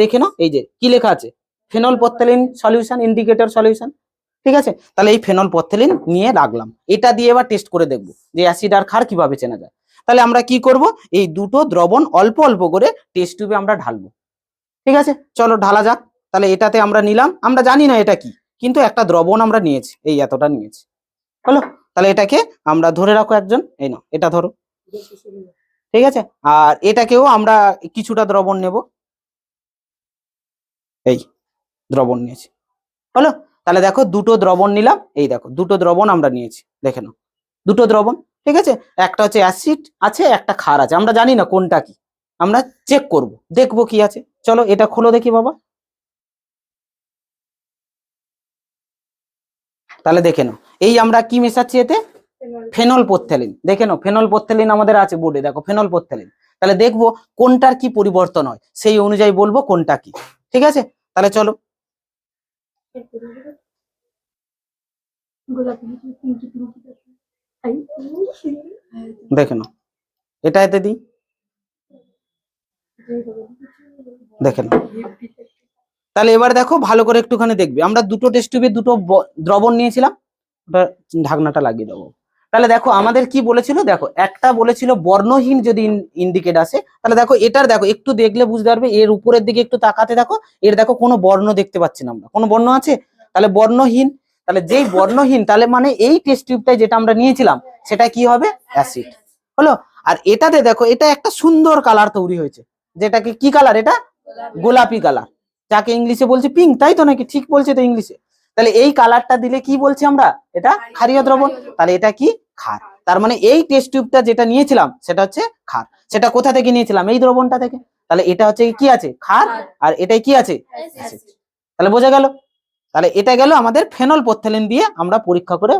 দেখে নাও, এই যে কি লেখা আছে? Phenolphthalein solution indicator solution ঠিক আছে? তাহলে এই ফেনল পথ্যালিন নিয়ে রাখলাম। এটা দিয়ে এবার টেস্ট করে দেখব যে অ্যাসিড আর ক্ষার কীভাবে চেনা যায়। তাহলে আমরা কি করব? এই দুটো দ্রবণ অল্প অল্প করে টেস্ট টিউবে আমরা ঢালবো। ঠিক আছে? চলো ঢালা যাক। তাহলে এটাতে আমরা নিলাম। আমরা জানি না এটা কি, কিন্তু একটা দ্রবণ আমরা নিয়েছি, এই এতটা নিয়েছি। হলো? তাহলে এটাকে আমরা ধরে রাখো একজন। এই না এটা ধরো। ঠিক আছে? আর এটাকেও আমরা কিছুটা দ্রবণ নেব। এই দ্রবণ নিয়েছি। হলো? তাহলে দেখো দুটো দ্রবণ নিলাম। এই দেখো দুটো দ্রবণ আমরা নিয়েছি। দেখে নাও। দুটো দ্রবণ ঠিক আছে? একটা হচ্ছে অ্যাসিড আছে একটা ক্ষার আছে। আমরা জানি না কোনটা কি। আমরা চেক করব। দেখব কি আছে। চলো এটা খোলো দেখি বাবা। তাহলে দেখে নাও। এই আমরা কি মেশাচ্ছি এতে? ফেনল পথ্যালিন দেখে নাও ফেনল পথ্যালিন আমাদের আছে বোর্ডে দেখো ফেনল পথ্যালিন তাহলে দেখব কোনটার কি পরিবর্তন হয়। সেই অনুযায়ী বলব কোনটা কি। ঠিক আছে? তাহলে চলো। দেখে নাও। এটা এতে দিই দেখে নাও। তাহলে এবার দেখো, ভালো করে একটুখানি দেখবে। আমরা দুটো টেস্ট টিউবে দুটো দ্রবণ নিয়েছিলাম। ওটা ঢাকনাটা লাগিয়ে দেবো। তাহলে দেখো আমাদের কি বলেছিল? দেখো একটা বলেছিল বর্ণহীন যদি ইন্ডিকেট আসে তাহলে দেখো এটার দেখো একটু দেখলে বুঝতে পারবে এর উপরের দিকে একটু তাকাতে দেখো এর দেখো কোনো বর্ণ দেখতে পাচ্ছি না আমরা। কোনো বর্ণ আছে? তাহলে বর্ণহীন তাহলে যেই বর্ণহীন তাহলে মানে এই টেস্ট টিউবটাই যেটা আমরা নিয়েছিলাম সেটা কি হবে? অ্যাসিড হলো? আর এটাতে দেখো এটা একটা সুন্দর কালার তৈরি হয়েছে যেটাকে কি কালার এটা? গোলাপি। কালার যাকে ইংলিশে বলছে পিঙ্ক তাই তো নাকি? ঠিক বলছে তো ইংলিশে। তাহলে এই কালারটা দিলে কি বলছি আমরা? এটা ক্ষারীয় দ্রবণ। তাহলে এটা কি? ক্ষার। তার মানে এই টেস্ট টিউবটা যেটা নিয়েছিলাম সেটা হচ্ছে ক্ষার। সেটা কোথা থেকে নিয়েছিলাম? এই দ্রবণটা থেকে। তাহলে এটা হচ্ছে কি আছে? ক্ষার। আর এটাই কি আছে? তাহলে বোঝা গেল? তাহলে এটা গেল আমাদের ফেনল পথেলিন দিয়ে আমরা পরীক্ষা করে